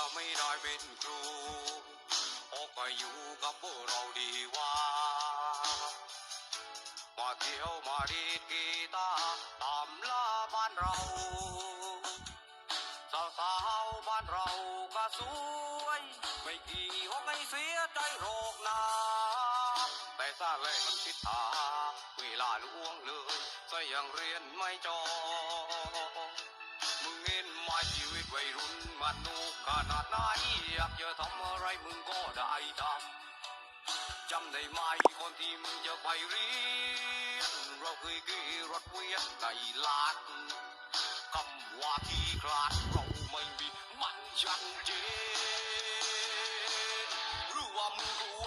็ไม่ได้เป็นครูออกไปอยู่กับพวกเราดีกว่า มาเที่ยวมาดีดกีตาร์ตามล่าบ้านเราสาวสาวๆบ้านเราก็สวย ไม่กี่ห้องไม่เสียใจโรคนาแต่ซาแรกมันคิดหาเวลาล่วงเลยซะยังเรียนไม่จบ มันนุกขนาดไหนอยากจะทำอะไรมึงก็ได้ทำจำได้ไหมคนที่มึงจะไปเรียนเราเคยขี่รถเวียนในลาดคำว่าที่คลาดเราไม่มีมันชัดเจนหรือว่ามึงรู้